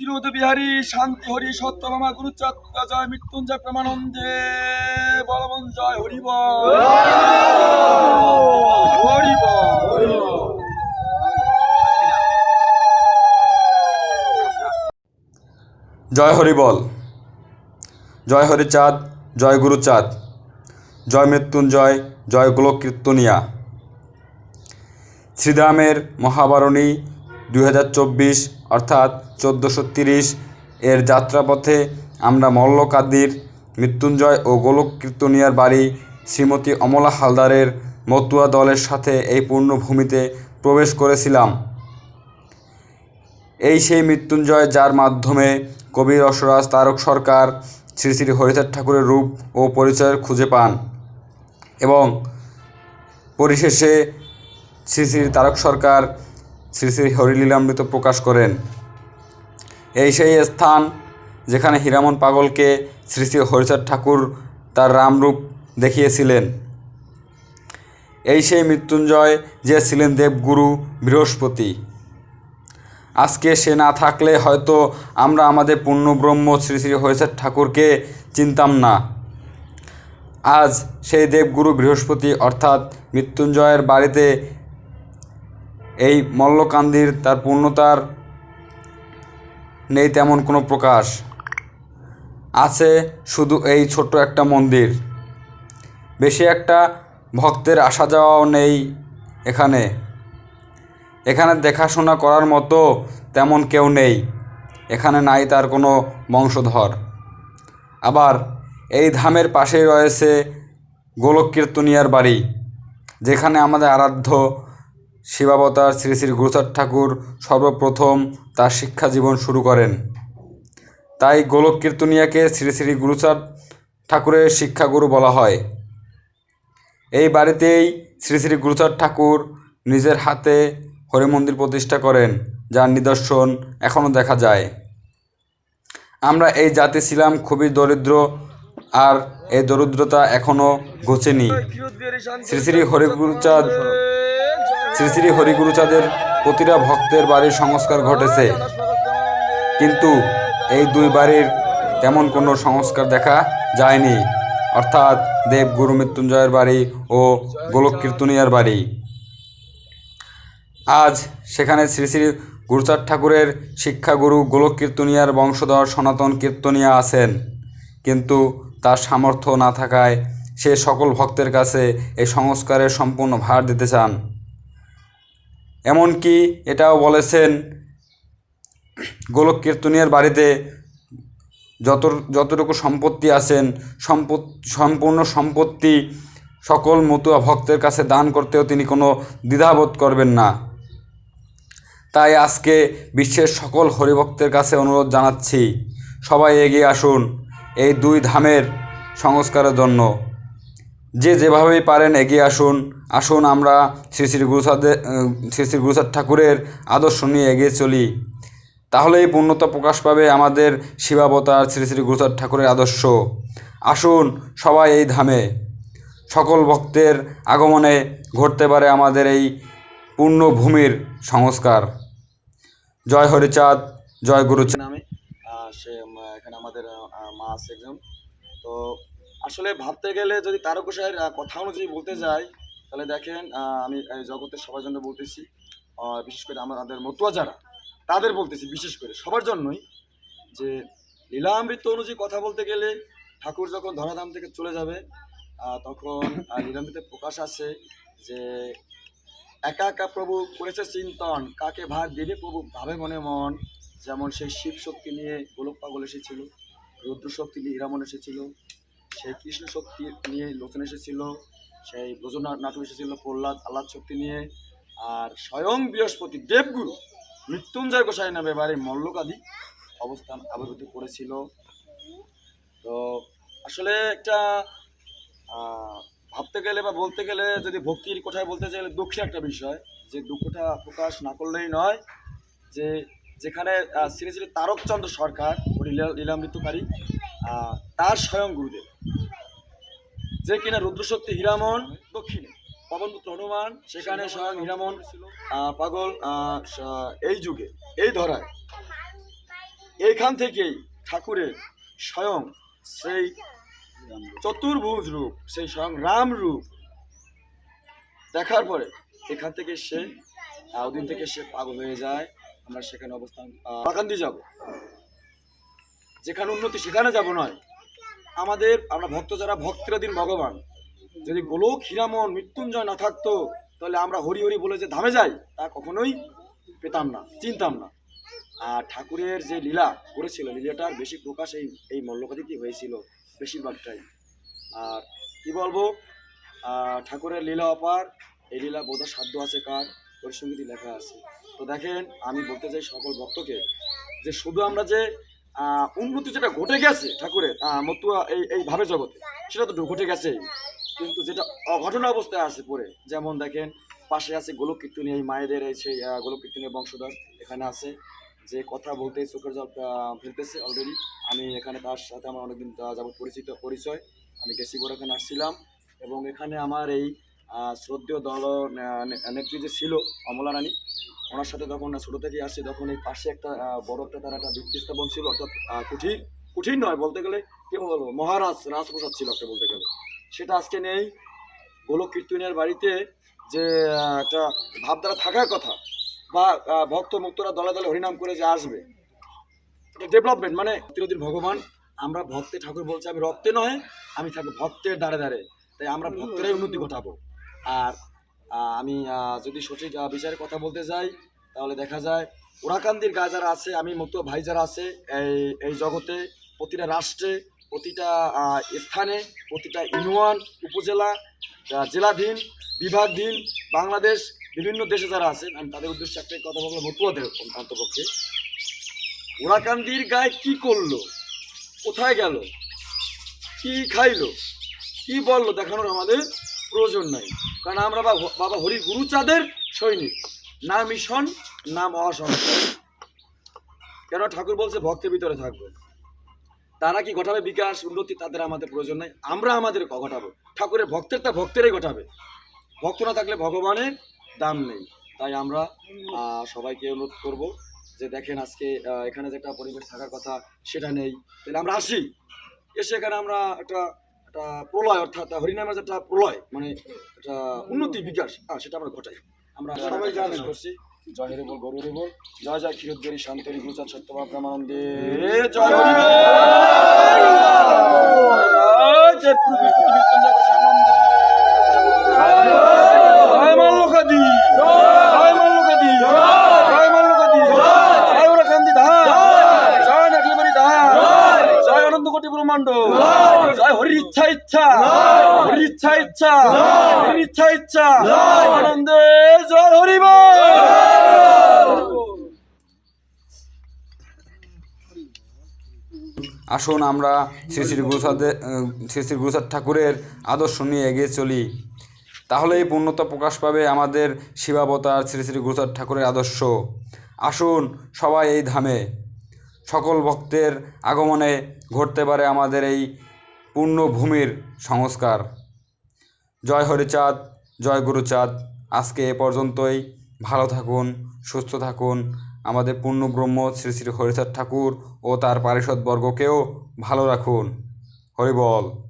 বিনোদ বিহারী, শান্তি হরি, সত্য সত্যভামা গুরুচাঁদ জয়, মৃত্যুঞ্জয় প্রমানন্দে। বলবন জয় হরিব হরিব জয় হরি বল। জয় হরিচাঁদ জয় গুরুচাঁদ জয় মৃত্যুঞ্জয়, জয় গোলক কীর্তনিয়া শ্রীরামের মহাবারণী দুই হাজার চব্বিশ অর্থাৎ চোদ্দোশো তিরিশ এর যাত্রাপথে আমরা মল্লকাদির, মৃত্যুঞ্জয় ও গোলক কীর্তনিয়ার বাড়ি শ্রীমতী অমলা হালদারের মতুয়া দলের সাথে এই পূর্ণভূমিতে প্রবেশ করেছিলাম। এই সেই মৃত্যুঞ্জয় যার মাধ্যমে কবি রসরাজ তারক সরকার শ্রী শ্রী হরিচাঁদ ঠাকুরের রূপ ও পরিচয়ের খুঁজে পান এবং পরিশেষে শ্রী শ্রী তারক সরকার শ্রী শ্রী হরিলীলামৃত প্রকাশ করেন। এই সেই স্থান যেখানে হীরামন পাগলকে শ্রী শ্রী হরিচাঁদ ঠাকুর তার রামরূপ দেখিয়েছিলেন। এই সেই মৃত্যুঞ্জয় যে ছিলেন দেবগুরু বৃহস্পতি। আজকে সে না থাকলে হয়তো আমরা আমাদের পূর্ণব্রহ্ম শ্রী শ্রী হরিচাঁদ ঠাকুরকে চিনতাম না। আজ সেই দেবগুরু বৃহস্পতি অর্থাৎ মৃত্যুঞ্জয়ের বাড়িতে এই মল্লকান্দির তার পূর্ণতার নেই তেমন কোনো প্রকাশ। আছে শুধু এই ছোট্ট একটা মন্দির। বেশি একটা ভক্তের আসা যাওয়াও নেই এখানে। এখানে দেখাশোনা করার মতো তেমন কেউ নেই। এখানে নাই তার কোনো বংশধর। আবার এই ধামের পাশেই রয়েছে গোলক কীর্তনিয়ার বাড়ি, যেখানে আমাদের আরাধ্য শিবাবতার শ্রী শ্রী গুরুচাঁদ ঠাকুর সর্বপ্রথম তার শিক্ষা জীবন শুরু করেন। তাই গোলক কীর্তনিয়াকে শ্রী শ্রী গুরুচাঁদ ঠাকুরের শিক্ষাগুরু বলা হয়। এই বাড়িতেই শ্রী শ্রী গুরুচাঁদ ঠাকুর নিজের হাতে হরিমন্দির প্রতিষ্ঠা করেন, যার নিদর্শন এখনও দেখা যায়। আমরা এই জাতি ছিলাম খুবই দরিদ্র আর এই দরিদ্রতা এখনও ঘোচেনি। শ্রী শ্রী হরিগুরুচাঁদ শ্রী শ্রী হরিগুরুচাঁদের প্রতিটা ভক্তের বাড়ির সংস্কার ঘটেছে। কিন্তু এই দুই বাড়ির তেমন কোনো সংস্কার দেখা যায়নি। অর্থাৎ দেব গুরু মৃত্যুঞ্জয়ের বাড়ি ও গোলক কীর্তনিয়ার বাড়ি। আজ সেখানে শ্রী শ্রী গুরুচাঁদ ঠাকুরের শিক্ষাগুরু গোলক কীর্তনিয়ার বংশধর সনাতন কীর্তনিয়া আছেন। কিন্তু তার সামর্থ্য না থাকায় সে সকল ভক্তের কাছে এই সংস্কারের সম্পূর্ণ ভার দিতে চান। এমনকি এটাও বলেছেন গোলক কীর্তনিয়ার বাড়িতে যত যতটুকু সম্পত্তি আছেন সম্পত সম্পূর্ণ সম্পত্তি সকল মতুয়া ভক্তের কাছে দান করতেও তিনি কোনো দ্বিধাবোধ করবেন না। তাই আজকে বিশ্বের সকল হরিভক্তের কাছে অনুরোধ জানাচ্ছি, সবাই এগিয়ে আসুন এই দুই ধামের সংস্কারের জন্য। যে যেভাবেই পারেন এগিয়ে আসুন। আসুন আমরা শ্রী শ্রী গুরুসাদের শ্রী শ্রী গুরুসাদ ঠাকুরের আদর্শ নিয়ে এগিয়ে চলি। তাহলেই পূর্ণতা প্রকাশ পাবে আমাদের শিবাবতার শ্রী শ্রী গুরুসাদ ঠাকুরের আদর্শ। আসুন সবাই এই ধামে। সকল ভক্তের আগমনে ঘটতে পারে আমাদের এই পূর্ণভূমির সংস্কার। জয় হরিচাঁদ জয় গুরুচাঁদ। আহ, সে এখানে আমাদের মা আছে একজন। তো আসলে ভাবতে গেলে যদি তারকসাহের আহ, কথা অনুযায়ী বলতে যাই তাহলে দেখেন আমি জগতের সবার জন্য বলতেছি বিশেষ করে আমাদের মতুয়া যারা তাদের বলতেছি বিশেষ করে সবার জন্যই যে লীলামৃত অনুযায়ী কথা বলতে গেলে ঠাকুর যখন ধরাধাম থেকে চলে যাবে তখন আহ, লীলামৃতে প্রকাশ আছে যে একা একা প্রভু করেছে চিন্তন কাকে ভার দেবে প্রভু ভাবে মনে মন যেমন সেই শিব শক্তি নিয়ে গোলক পাগল এসেছিল রুদ্র শক্তি নিয়ে ইরামন এসেছিল সেই কৃষ্ণ শক্তি নিয়ে লোচন এসেছিল, সেই ব্রজ নাটক এসেছিল, প্রহ্লাদ আল্লাদ শক্তি নিয়ে। আর স্বয়ং বৃহস্পতি দেবগুরু মৃত্যুঞ্জয় গোসাই নামে এবারে মল্লকাদি অবস্থান আবির্ভূত করেছিল। তো আসলে একটা ভাবতে গেলে বা বলতে গেলে যদি ভক্তির কোথায় বলতে চাইলে দুঃখের একটা বিষয়। যে দুঃখটা প্রকাশ না করলেই নয় যে যেখানে শ্রী শ্রী তারকচন্দ্র সরকার, লীলা- লীলামৃতকারী তার স্বয়ং গুরুদেব। যে কিনা রুদ্রশক্তি হীরামন দক্ষিণে, পবনপুত্র হনুমান, সেখানে স্বয়ং হীরামন পাগল এই যুগে, এই ধরায়। এইখান থেকেই ঠাকুরের স্বয়ং সেই চতুর্ভুজ রূপ, সেই স্বয়ং রাম রূপ দেখার পরে এখান থেকে সে ওদিন থেকে সে পাগল হয়ে যায়। আমরা সেখানে অবস্থান বাগান্দি যাব। যেখানে উন্নতি, সেখানে যাব নয়। আমাদের, আমরা ভক্ত যারা, ভক্তের দিন ভগবান। যদি গোলক, হীরামন, মৃত্যুঞ্জয় না থাকতো, তাহলে আমরা হরি হরি বলে যে ধামে যাই, তা কখনোই পেতাম না, চিনতাম না। আর ঠাকুরের যে লীলা করেছিল লীলাটার বেশি প্রকাশ এই এই মল্লকাদিতেই হয়েছিল, বেশিরভাগটাই। আর কি বলব ঠাকুরের লীলা অপার, এই লীলা বোঝার সাধ্য আছে কার? পরিসংগীতি লেখা আছে। তো দেখেন, আমি বলতে চাই সকল ভক্তকে যে শুধু আমরা যে উন্নতি যেটা ঘটে গেছে ঠাকুরের মতুয়া এই এই ভাবে জগতে, সেটা তো ঘটে গেছে। কিন্তু যেটা অঘটনা অবস্থায় আছে পরে, যেমন দেখেন, পাশে আছে গোলক কীর্তনী এই মায়েদের এই সেই গোলক কীর্তনের বংশধর এখানে আছে, যে কথা বলতে চোখের জল ফেলতেছে অলরেডি আমি এখানে তার সাথে আমার অনেকদিন যাবত পরিচিত, পরিচয়। আমি গেছি বড় এখানে আসছিলাম এবং এখানে আমার এই শ্রদ্ধেয় দল নেত্রী যে ছিল অমলা রানী ওনার সাথে যখন ছোটো থেকে আসছি তখন এই পাশে একটা বড় একটা তার একটা ভিত্তি স্থাপন ছিল অর্থাৎ আহ, কুঠির কুঠির নয় বলতে গেলে কি বলব মহারাজ রাজপ্রসাদ ছিল একটা বলতে গেলে। সেটা আজকে নেই। গোলক কীর্তনের বাড়িতে যে একটা ভাবধারা থাকার কথা বা ভক্ত মুক্তরা দলে দলে হরিনাম করে যে আসবে এটা ডেভেলপমেন্ট মানে চিরদিন ভগবান আমরা ভক্তে ঠাকুর বলছে আমি রক্তে নয় আমি থাকব ভক্তের দ্বারে দ্বারে। তাই আমরা ভক্তেরাই উন্নতি ঘটাবো। আর আমি যদি সঠিক আহ, বিচারের কথা বলতে যাই তাহলে দেখা যায় ওরাকান্দির গা যারা আছে আমি মতো ভাই যারা আছে এই এই জগতে প্রতিটা রাষ্ট্রে প্রতিটা স্থানে প্রতিটা ইউনিয়ন উপজেলা জেলাধীন বিভাগধীন বাংলাদেশ বিভিন্ন দেশে যারা আছেন আমি তাদের উদ্দেশ্যে একটাই কথা বলব মতুয়াদের অন্তপক্ষে ওরাকান্দির গায়ে কি করল? কোথায় গেল? কি খাইলো? কি বলল? দেখানোর আমাদের প্রয়োজন নাই। কারণ আমরা বাবা হরি গুরুচাঁদের সৈনিক। না মিশন, না মহাসংখ্যা কেন ঠাকুর বলছে ভক্তের ভিতরে থাকবে? তারা কি ঘটাবে বিকাশ, উন্নতি তাদের আমাদের প্রয়োজন নাই। আমরা আমাদের ঘটাবো? ঠাকুরের ভক্তের তা ভক্তেরই ঘটাবে। ভক্ত না থাকলে ভগবানের দাম নেই। তাই আমরা সবাইকে অনুরোধ করব যে দেখেন আজকে এখানে যেটা পরিবেশ থাকার কথা, সেটা নেই। তাহলে আমরা আসি। এসে এখানে আমরা একটা একটা প্রলয় অর্থাৎ হরিনামের একটা প্রলয় মানে একটা উন্নতি বিকাশ হ্যাঁ সেটা আমরা ঘটাই। আমরা সবাই জানি করছি জয় হরি বল গরু বল। জয় জয় ক্ষীরোদ্গিরি শান্তরি গুরুচার সত্যভাব প্রেমানন্দে জয়। জয় প্রভু বিষ্ণু মৃত্যুঞ্জয় ঘোষ আনন্দে। জয় মাল্লকাদি জয় মাল্লকাদি জয় মাল্লকাদি জয় ওরাকান্দি ধাম জয় নাটলিবাড়ি ধাম জয় অনন্ত কোটি ব্রহ্মাণ্ড। জয় হরির ইচ্ছা ইচ্ছা। হরির ইচ্ছা ইচ্ছা। হরির ইচ্ছা ইচ্ছা। আনন্দে জয় হরি বল। আসুন আমরা শ্রী শ্রী গুরুসাদের শ্রী শ্রী গুরুসাদ ঠাকুরের আদর্শ নিয়ে এগিয়ে চলি। তাহলেই পূর্ণতা প্রকাশ পাবে আমাদের শিবাবতার শ্রী শ্রী গুরুসাদ ঠাকুরের আদর্শ। আসুন সবাই এই ধামে। সকল ভক্তের আগমনে ঘটতে পারে আমাদের এই পূর্ণভূমির সংস্কার। জয় হরিচাঁদ, জয় গুরুচাঁদ। আজকে এ পর্যন্তই। ভালো থাকুন, সুস্থ থাকুন। আমাদের পূর্ণব্রহ্ম শ্রী শ্রী হরিচাঁদ ঠাকুর ও তার পারিষদবর্গকেও ভালো রাখুন। হরিবল।